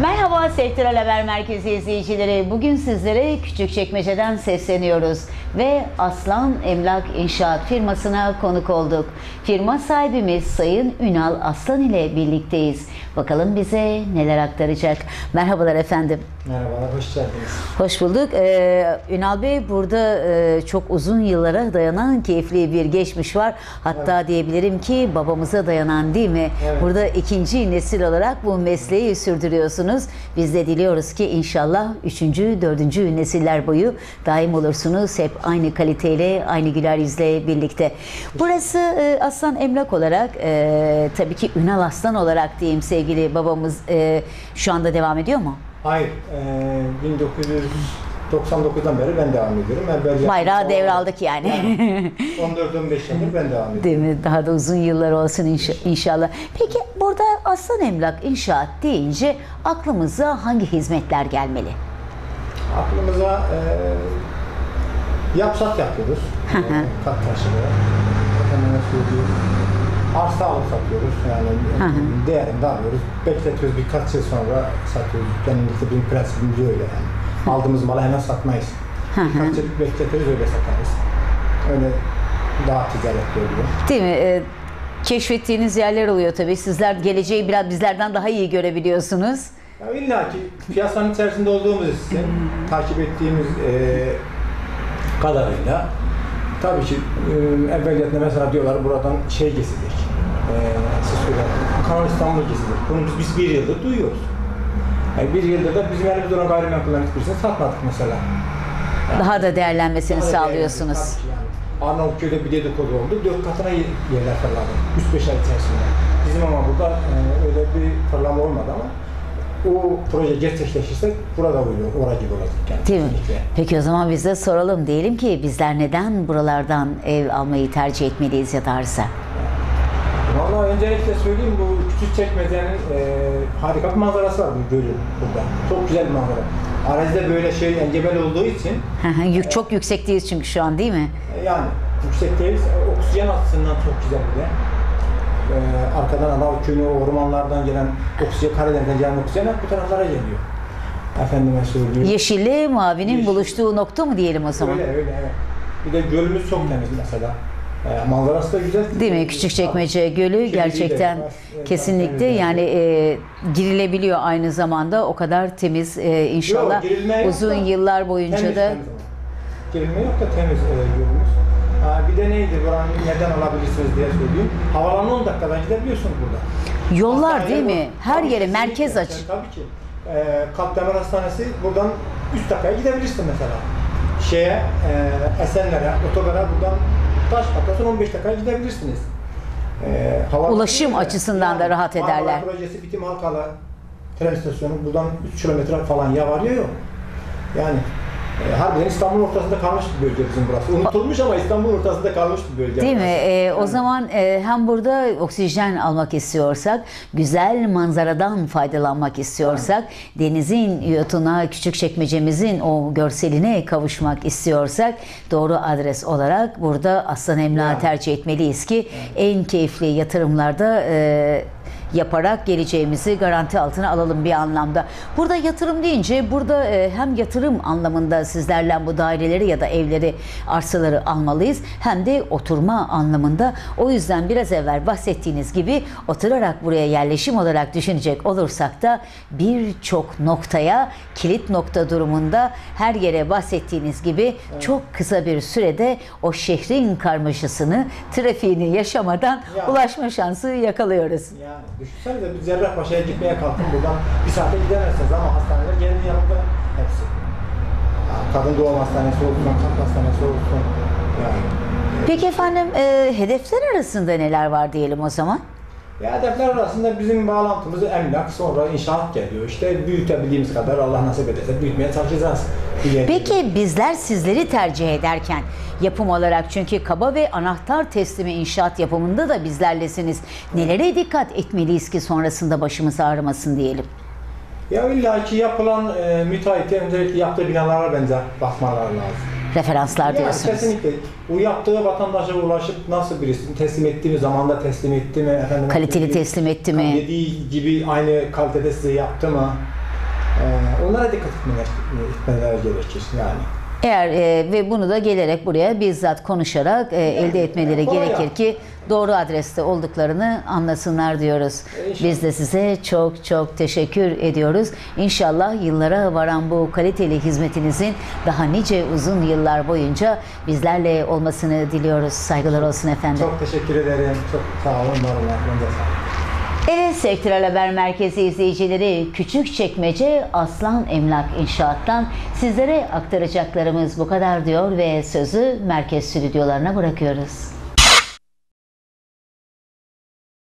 Merhaba Sektörel Haber Merkezi izleyicileri. Bugün sizlere Küçükçekmece'den sesleniyoruz ve Aslan Emlak İnşaat firmasına konuk olduk. Firma sahibimiz Sayın Ünal Aslan ile birlikteyiz. Bakalım bize neler aktaracak. Merhabalar efendim. Merhabalar, hoş geldiniz. Hoş bulduk. Ee, Ünal Bey burada e, çok uzun yıllara dayanan keyifli bir geçmiş var. Hatta diyebilirim ki babamıza dayanan değil mi? Evet. Burada ikinci nesil olarak bu mesleği sürdürüyorsunuz. Biz de diliyoruz ki inşallah üçüncü, dördüncü nesiller boyu daim olursunuz. Hep aynı kaliteyle, aynı güler yüzle birlikte. Burası e, Aslan Emlak olarak, e, tabii ki Ünal Aslan olarak diyeyim sevgili babamız e, şu anda devam ediyor mu? Hayır, e, 1999'dan beri ben devam ediyorum. Evvel Bayrağı devraldık yani. 14-15 yıldır ben devam ediyorum. Değil mi? Daha da uzun yıllar olsun inşa- inşallah. Peki burada Aslan Emlak İnşaat deyince aklımıza hangi hizmetler gelmeli? Aklımıza e, yapsat yapıyoruz. E, kat söyleyeyim. Arsa alıp satıyoruz. Yani Hı hı. değerinde alıyoruz. Bekletiyoruz birkaç yıl sonra satıyoruz. Genellikle bizim prensibimiz öyle yani. Aldığımız malı hemen satmayız. Hı hı. Birkaç yıl bekletiriz öyle satarız. Öyle daha ticaretli oluyor. Değil mi? Ee, keşfettiğiniz yerler oluyor tabii. Sizler geleceği biraz bizlerden daha iyi görebiliyorsunuz. Ya illa ki piyasanın içerisinde olduğumuz için takip ettiğimiz e, kadarıyla tabii ki e, evveliyatında mesela diyorlar buradan şey kesilir. E, siz söyleyin, Kanal İstanbul kesilir. Bunu biz, bir yıldır duyuyoruz. Yani bir yıldır da bizim elimizde olan gayrimenkullerin hiçbirisini satmadık mesela. Daha da değerlenmesini Daha da sağlıyorsunuz. yani. Arnavutköy'de bir dedikodu oldu. Dört katına yerler fırladı. 3-5 ay içerisinde. Bizim ama burada e, öyle bir fırlama olmadı ama o proje gerçekleşirse burada oluyor, oraya olacak yani. Değil mi? kesinlikle. Peki o zaman biz de soralım. Diyelim ki bizler neden buralardan ev almayı tercih etmeliyiz ya da arsa? Vallahi öncelikle söyleyeyim bu küçük çekmecenin e, harika bir manzarası var bu gölün burada. Çok güzel bir manzara. Arazide böyle şey engebel olduğu için Yük- Çok yüksekteyiz çünkü şu an değil mi? e, yani yüksek değil, oksijen açısından çok güzel bir de. E, arkadan Arnavutköy'ün o ormanlardan gelen oksijen, Karadeniz'den gelen oksijen bu taraflara geliyor. Efendime söyleyeyim. Yeşilli mavinin Yeşil. buluştuğu nokta mı diyelim o zaman? Öyle öyle evet. Bir de gölümüz çok temiz mesela. E, manzarası da güzel. Değil mi? Küçükçekmece Gölü gerçekten Evet, kesinlikle yani e, girilebiliyor aynı zamanda o kadar temiz e, inşallah Yok, uzun yıllar boyunca Temiz, da temiz. Girilme yok da temiz e, gölümüz. Bir de neydi buranın neden alabilirsiniz diye söyleyeyim. Havalanı 10 dakikadan gidebiliyorsunuz burada. yollar Hastane değil bu. mi? Her Tabii, yere merkez aç. Tabii, ki. E, Kalkdemir Hastanesi buradan 3 dakikaya gidebilirsin mesela. Şeye, e, Esenler'e, otogara buradan taş atlasın 15 dakikaya gidebilirsiniz. E, hava- Ulaşım açısından da rahat ederler. projesi Bitim Halkalı tren istasyonu buradan 3 kilometre falan ya var ya yok. Yani e, harbiden İstanbul'un ortasında kalmış bir bölge bizim burası. Unutulmuş ama İstanbul'un ortasında kalmış bir bölge. Değil mi? burası. E, o Yani. zaman e, hem burada oksijen almak istiyorsak, güzel manzaradan faydalanmak istiyorsak, denizin yotuna, küçük çekmecemizin o görseline kavuşmak istiyorsak doğru adres olarak burada Aslan Emlak'ı Yani. tercih etmeliyiz ki en keyifli yatırımlarda e, yaparak geleceğimizi garanti altına alalım bir anlamda. Burada yatırım deyince burada e, hem yatırım anlamında sizlerle bu daireleri ya da evleri, arsaları almalıyız hem de oturma anlamında. O yüzden biraz evvel bahsettiğiniz gibi oturarak buraya yerleşim olarak düşünecek olursak da birçok noktaya kilit nokta durumunda her yere bahsettiğiniz gibi çok kısa bir sürede o şehrin karmaşasını, trafiğini yaşamadan Ya. ulaşma şansı yakalıyoruz. Yani düşünsenize bir Cerrahpaşa'ya gitmeye kalkın buradan bir saate gidemezsiniz ama hastaneler kendi yanında hepsi. Yani kadın doğum hastanesi olsun, kalp hastanesi olsun. Yani Peki efendim e, hedefler arasında neler var diyelim o zaman? Ya hedefler arasında bizim bağlantımız emlak, sonra inşaat geliyor. İşte büyütebildiğimiz kadar Allah nasip ederse büyütmeye çalışacağız. Peki bizler sizleri tercih ederken yapım olarak çünkü kaba ve anahtar teslimi inşaat yapımında da bizlerlesiniz. Nelere dikkat etmeliyiz ki sonrasında başımız ağrımasın diyelim? Ya illa ki yapılan e, öncelikle yaptığı binalara bence bakmalar lazım. Referanslar diyorsunuz. kesinlikle. Bu yaptığı vatandaşa ulaşıp nasıl birisini teslim etti mi, zamanda teslim etti mi, efendim, Kaliteli teslim etti mi? Dediği gibi aynı kalitede size yaptı mı? Ee, onlara dikkat etmeler, etmeler gerekir yani. Eğer e, ve bunu da gelerek buraya bizzat konuşarak e, elde etmeleri kolay gerekir ki doğru adreste olduklarını anlasınlar diyoruz. İnşallah. Biz de size çok çok teşekkür ediyoruz. İnşallah yıllara varan bu kaliteli hizmetinizin daha nice uzun yıllar boyunca bizlerle olmasını diliyoruz. Saygılar olsun efendim. Çok teşekkür ederim. Çok sağ olun, var olun. Evet Sektörel Haber Merkezi izleyicileri Küçükçekmece Aslan Emlak İnşaat'tan sizlere aktaracaklarımız bu kadar diyor ve sözü merkez stüdyolarına bırakıyoruz.